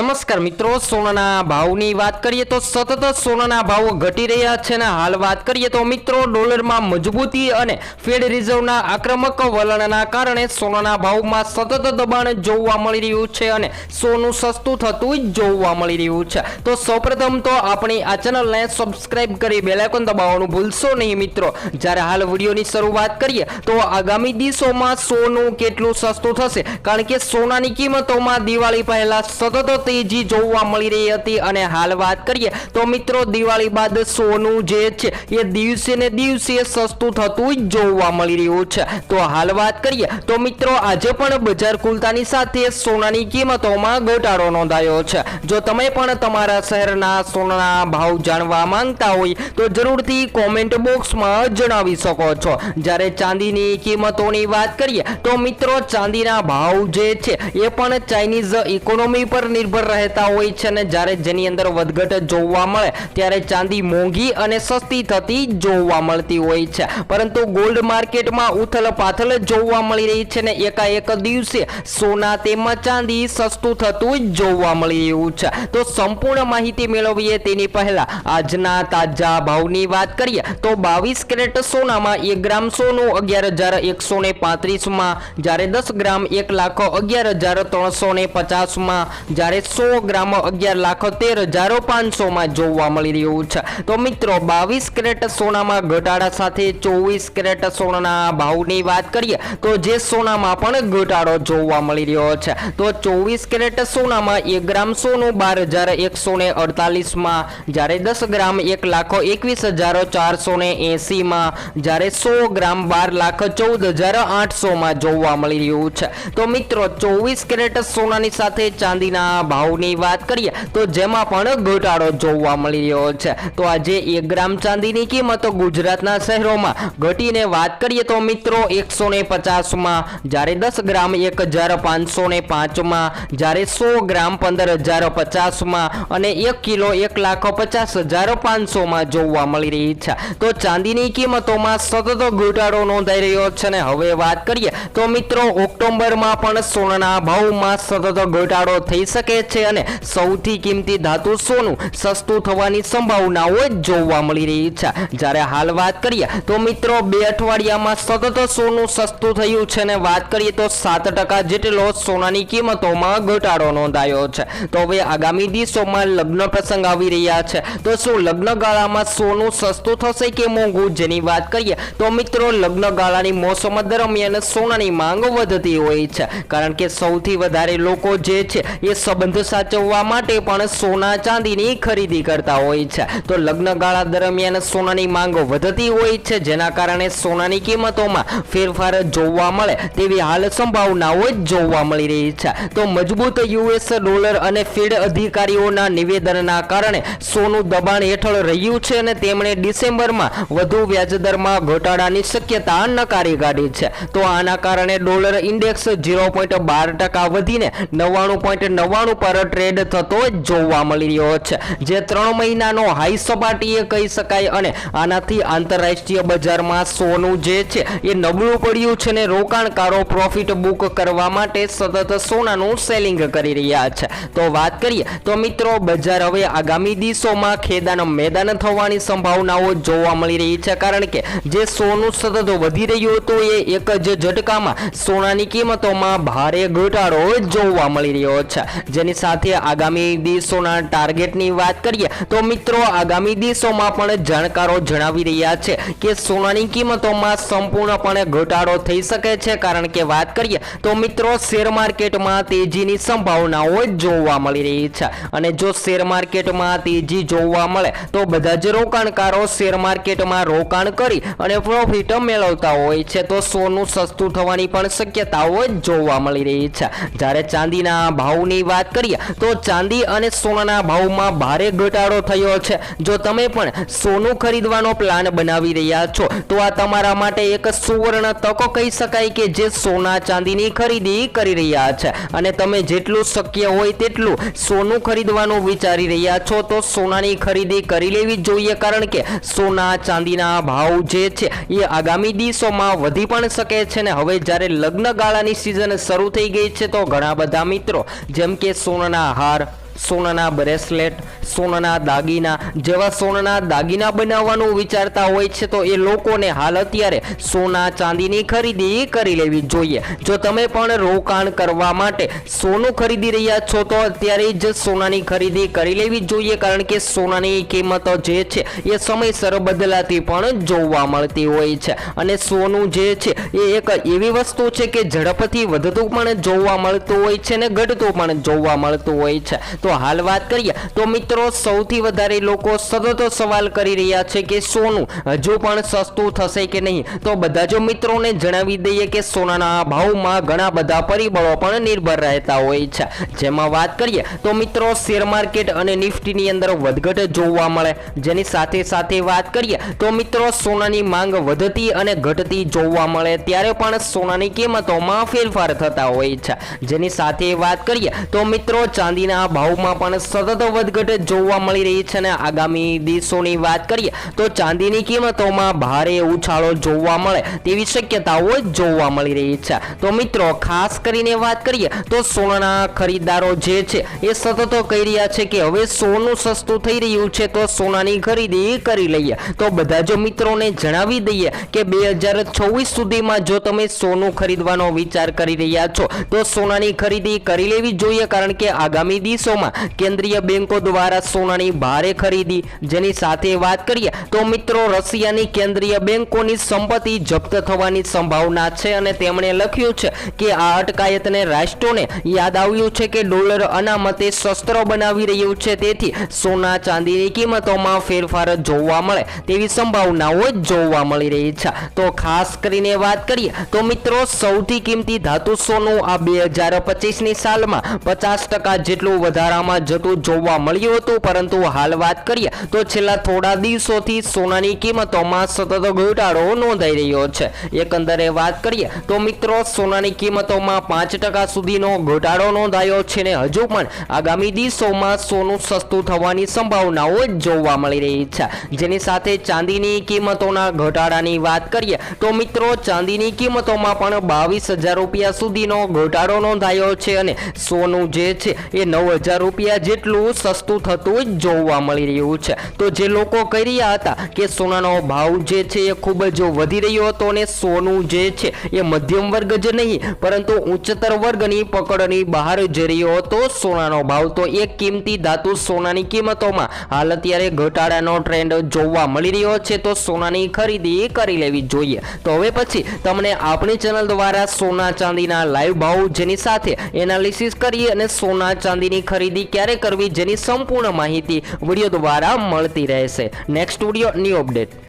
નમસ્કાર મિત્રો, સોનાના ભાવની વાત કરીએ તો સતત સોનાના ભાવો ઘટી રહ્યા છે અને હાલ વાત કરીએ તો મિત્રો, ડોલરમાં મજબૂતી અને ફેડ રિઝર્વના આક્રમક વલણના કારણે સોનાના ભાવમાં સતત દબાણ જોવા મળી રહ્યું છે અને સોનું સસ્તું થતું જોવા મળી રહ્યું છે. તો સૌપ્રથમ તો આપણી આ ચેનલને સબસ્ક્રાઇબ કરી બેલાઇકોન દબાવવાનું ભૂલશો નહીં મિત્રો. જ્યારે હાલ વિડીયોની શરૂઆત કરીએ તો આગામી દિવસોમાં સોનું કેટલું સસ્તું થશે? કારણ કે સોનાની કિંમતોમાં દિવાળી પહેલાં સતત તેજી જોવા મળી રહી હતી અને હાલ વાત કરીએ તો મિત્રો દિવાળી બાદ સોનું જે છે એ દિવસે ને દિવસે સસ્તું થતું જોવા મળી રહ્યું છે. તો હાલ વાત કરીએ તો મિત્રો આજે પણ બજાર ખુલતાની સાથે સોનાની કિંમતોમાં ઘટાડો નોંધાયો છે. જો તમે પણ તમારા શહેરના સોનાના ભાવ જાણવા માંગતા હોય તો જરૂરથી કોમેન્ટ બોક્સમાં જણાવી શકો છો. જ્યારે ચાંદીની કિંમતોની વાત કરીએ તો મિત્રો ચાંદીના ભાવ જે છે એ પણ ચાઇનીઝ ઇકોનોમી પર નિર્ભર રહેતા હોય છે અને જ્યારે જેની અંદર વધઘટ જોવા મળે, ત્યારે ચાંદી મોંઘી અને સસ્તી થતી જોવા મળતી હોય છે. પરંતુ ગોલ્ડ માર્કેટમાં ઉથલ પાથલ જોવા મળી રહી છે ને એકાએક દિવસે સોના તેમજ ચાંદી સસ્તું થતું જોવા મળી રહ્યું છે. તો સંપૂર્ણ માહિતી મેળવીએ તેની પહેલા. આજના તાજા ભાવની વાત કરીએ, તો બાવીસ કેરેટ સોનામાં એક ગ્રામ સોનું અગિયાર હજાર એકસો ને પાંત્રીસમાં, જ્યારે દસ ગ્રામ એક લાખ અગિયાર હજાર ત્રણસો ને પચાસમાં, જ્યારે સો ગ્રામ અગિયાર લાખ તેર હજારો પાંચસોમાં જોવા મળી રહ્યું છે. તો મિત્રો, બાવીસ કેરેટ સોનામાં ઘટાડા સાથે ચોવીસ કેરેટ સોનાના ભાવની વાત કરીએ, તો જે સોનામાં પણ ઘટાડો જોવા મળી રહ્યો છે. તો ચોવીસ કેરેટ સોનામાં એક ગ્રામ સોનું બાર હજાર એકસો ને અડતાલીસમાં, જ્યારે દસ ગ્રામ એક લાખો એકવીસ હજાર ચારસો ને એંસીમાં, જ્યારે સો ગ્રામ બાર લાખ ચૌદ હજાર આઠસોમાં જોવા મળી રહ્યું છે. તો મિત્રો, ચોવીસ કેરેટ સોનાની સાથે ચાંદીના ભાવની વાત કરીએ, તો જેમાં પણ ઘટાડો જોવા મળી રહ્યો છે. તો આજે એક ગ્રામ ચાંદીની કિંમત ગુજરાતના શહેરોમાં ઘટીને વાત કરીએ તો મિત્રો એકસો ને પચાસમાં, જ્યારે દસ ગ્રામ એક હજાર પાંચસો ને પાંચમાં, જ્યારે સો ગ્રામ પંદર હજાર પચાસમાં અને એક કિલો એક લાખ પચાસ હજાર પાંચસોમાં જોવા મળી રહી છે. તો ચાંદીની કિંમતોમાં સતત ઘટાડો નોંધાઈ રહ્યો છે ને હવે વાત કરીએ, તો મિત્રો ઓક્ટોબરમાં પણ સોનાના ભાવમાં સતત ઘટાડો થઈ શકે છે અને સૌથી કિંમતી ધાતુ સોનું સસ્તું થવાની સંભાવનાઓ જોવા મળી રહી છે. જ્યારે હાલ વાત કરીએ તો મિત્રો, બે અઠવાડિયામાં સતત સોનું સસ્તું થયું છે અને વાત કરીએ તો સાત ટકા જેટલો સોનાની કિંમતોમાં ઘટાડો નોંધાયો છે. તો હવે આગામી દિવસોમાં લગ્ન પ્રસંગ આવી રહ્યા છે. તો શું લગ્ન ગાળામાં સોનું સસ્તું થશે કે મોંઘું? જેની વાત કરીએ તો મિત્રો, લગ્ન ગાળાની મોસમ દરમિયાન સોનાની માંગ વધતી હોય છે. કારણ કે સૌથી વધારે લોકો જે છે એ સંબંધ સાચવવા માટે પણ સોના ચાંદીની ખરીદી કરતા હોય છે. તો લગ્ન ગાળા દરમિયાન સોનાની માંગ વધતી હોય છે, જેના કારણે સોનાની કિંમતોમાં ફેરફાર જોવા મળે તેવી હાલ સંભાવનાઓ જોવા મળી રહી છે. તો મજબૂત યુએસ ડોલર અને ફેડ અધિકારીઓના નિવેદનના કારણે સોનું દબાણ હેઠળ રહ્યું છે અને તેમણે ડિસેમ્બરમાં વધુ વ્યાજદરમાં ઘટાડાની શક્યતા નકારી કાઢી છે. તો આના કારણે ડોલર ઇન્ડેક્સ ઝીરો પોઈન્ટ બાર ટકા વધીને નવ્વાણું પોઈન્ટ નવ્વાણું પર ટ્રેડ થતો જોવા મળી રહ્યો છે. જે ત્રણ મહિનાનો હાઈ સપાટીએ કહી શકાય અને આનાથી આંતરરાષ્ટ્રીય બજારમાં સોનું જે છે એ નબળું પડ્યું છે ને રોકાણકારો પ્રોફિટ બુક કરવા માટે સતત સોનાનું સેલિંગ કરી રહ્યા છે. તો વાત કરીએ તો મિત્રો બજાર હવે આગામી દિવસોમાં ખેદાન મેદાન થવાની સંભાવનાઓ જોવા મળી રહી છે. કારણ કે જે સોનું સતત વધી રહ્યું હતું એ એક જ ઝટકામાં સોનાની કિંમતોમાં ભારે ઘટાડો જોવા મળી રહ્યો છે. જેની સાથે આગામી દિવસોના ટાર્ગેટની વાત કરીએ તો મિત્રો, આગામી દિવસોમાં પણ જાણકારો જણાવી રહ્યા છે કે સોનાની કિંમતોમાં સંપૂર્ણપણે ઘટાડો થઈ શકે છે. કારણ કે વાત કરીએ તો મિત્રો, શેર માર્કેટમાં તેજીની સંભાવનાઓ જોવા મળી રહી છે. અને જો શેર માર્કેટમાં તેજી જોવા મળે તો બધા જ રોકાણકારો શેર માર્કેટમાં રોકાણ કરી અને પ્રોફિટ મેળવતા હોય છે. તો સોનું સસ્તું થવાની પણ શક્યતાઓ જોવા મળી રહી છે. જ્યારે ચાંદીના ભાવની વાત કરીએ, તો ચાંદી અને સોનાના ભાવમાં ભારે ઘટાડો થયો છે. જો તમે પણ સોનું ખરીદવાનો પ્લાન બનાવી રહ્યા છો, તો આ તમારા માટે એક સુવર્ણ તકો કહી શકાય કે જે સોના ચાંદીની ખરીદી કરી રહ્યા છે. અને તમે જેટલું શક્ય હોય તેટલું સોનું ખરીદવાનું વિચારી રહ્યા છો, તો સોનાની ખરીદી કરી લેવી જોઈએ, કારણ કે સોના ચાંદીના ભાવ જે છે, એ આગામી દિવસોમાં વધી પણ શકે છે. ને હવે જ્યારે લગ્ન ગાળાની સિઝન શરૂ થઈ ગઈ છે, તો ઘણા બધા મિત્રો, જેમ કે સોનાના હાર સોનાના બ્રેસલેટ, સોનાના દાગીના, જેવા સોનાના દાગીના બનાવવાનું વિચારતા હોય છે, તો એ લોકોને હાલ અત્યારે સોના ચાંદીની ખરીદી કરી લેવી જોઈએ. જો તમે પણ રોકાણ કરવા માટે સોનું ખરીદી રહ્યા છો, તો અત્યારે જ સોનાની ખરીદી કરી લેવી જોઈએ, કારણ કે સોનાની કિંમતો જે છે, એ સમયસર બદલાતી પણ જોવા મળતી હોય છે. અને સોનું જે છે, એ એક એવી વસ્તુ છે કે ઝડપથી વધતું પણ જોવા મળતું હોય છે ને ઘટતું પણ જોવા મળતું હોય છે. તો હાલ વાત કરીએ તો મિત્રો, સૌથી વધારે લોકો સતત સવાલ કરી રહ્યા છે કે સોનું હજુ પણ સસ્તું થશે કે નહીં? તો બધા જો મિત્રોને જણાવી દઈએ કે સોનાના ભાવમાં ઘણા બધા પરિબળો પણ નિર્ભર રહેતા હોય છે. જેમાં વાત કરીએ તો મિત્રો, શેર માર્કેટ અને નિફ્ટીની અંદર વધઘટ જોવા મળે. જેની સાથે સાથે વાત કરીએ તો મિત્રો, સોનાની માંગ વધતી અને ઘટતી જોવા મળે ત્યારે પણ સોનાની કિંમતોમાં ફેરફાર થતા હોય છે. જેની સાથે વાત કરીએ તો મિત્રો, ચાંદીના ભાવમાં પણ સતત વધઘટ જોવા મળી રહી છે અને આગામી દિવસોની વાત કરીએ તો ચાંદીની કિંમતોમાં ભારે ઉછાળો જોવા મળે તેવી શક્યતાઓ જોવા મળી રહી છે. તો મિત્રો, ખાસ કરીને વાત કરીએ તો સોનાના ખરીદદારો જે છે એ સતત કહી રહ્યા છે કે હવે સોનું સસ્તું થઈ રહ્યું છે તો સોનાની ખરીદી કરી લઈએ. તો બધા જો મિત્રોને જણાવી દઈએ કે બે હજાર છવ્વીસ સુધીમાં જો તમે સોનું ખરીદવાનો વિચાર કરી રહ્યા છો, તો સોનાની ખરીદી કરી લેવી જોઈએ કારણ કે આગામી દિવસોમાં કેન્દ્રીય બેંકો દ્વારા સોનાની ભારે ખરીદી. જેની સાથે વાત કરીએ તો મિત્રો, રશિયાની કેન્દ્રીય બેંકોની સંપત્તિ જપ્ત થવાની સંભાવના છે અને તેમણે લખ્યું છે કે આ અટકાયતને રાષ્ટ્રોને યાદ આવ્યું છે કે ડોલર અનામતે શસ્ત્ર બનાવી રહ્યું છે. તેથી સોના ચાંદીની કિંમતોમાં ફેરફાર જોવા મળે તેવી સંભાવનાઓ જોવા મળી રહી છે. તો ખાસ કરીને વાત કરીએ તો મિત્રો, સૌથી કિંમતી ધાતુ સોનું આ બે હજાર પચીસની સાલમાં પચાસ ટકા જેટલું વધારામાં જતું જોવા મળ્યું હતું, પરંતુ હાલ વાત કરીએ તો છેલ્લા થોડા દિવસોથી સોનાની કિંમતોમાં સતત ઘટાડો નોંધાઈ રહ્યો છે. એકંદરે વાત કરીએ તો મિત્રો, સોનાની કિંમતોમાં પાંચ ટકા સુધીનો ઘટાડો નોંધાયો છે ને હજુ પણ આગામી દિવસોમાં સોનું સસ્તું થવાની સંભાવનાઓ જોવા મળી રહી છે. જેની સાથે ચાંદીની કિંમતોના ઘટાડાની વાત કરીએ તો મિત્રો, ચાંદીની કિંમતોમાં પણ બાવીસ હજાર રૂપિયા સુધીનો ઘટાડો નોંધાયો છે અને સોનું જે છે એ નવ હજાર રૂપિયા જેટલું સસ્તું થતું જોવા મળી રહ્યું છે. તો જે લોકો કહી રહ્યા હતા કે સોનાનો ભાવ જે છે એ ખૂબ જ વધી રહ્યો હતો અને સોનું જે છે એ મધ્યમ વર્ગ જ નહીં, પરંતુ ઉચ્ચતર વર્ગની પકડની બહાર જઈ રહ્યો હતો સોનાનો ભાવ. તો એ કિંમતી ધાતુ સોનાની કિંમતોમાં હાલ અત્યારે ઘટાડાનો ટ્રેન્ડ જોવા મળી રહ્યો છે. તો સોનાની ખરીદી કરી લેવી જોઈએ. તો હવે પછી તમને આપણી ચેનલ દ્વારા સોના ચાંદીના લાઈવ ભાવ જેની સાથે એનાલિસિસ કરી અને સોના ચાંદીની ખરીદી ક્યારે કરવી જેની સંપૂર્ણ માહિતી વીડિયો દ્વારા મળતી રહેશે. Next video new update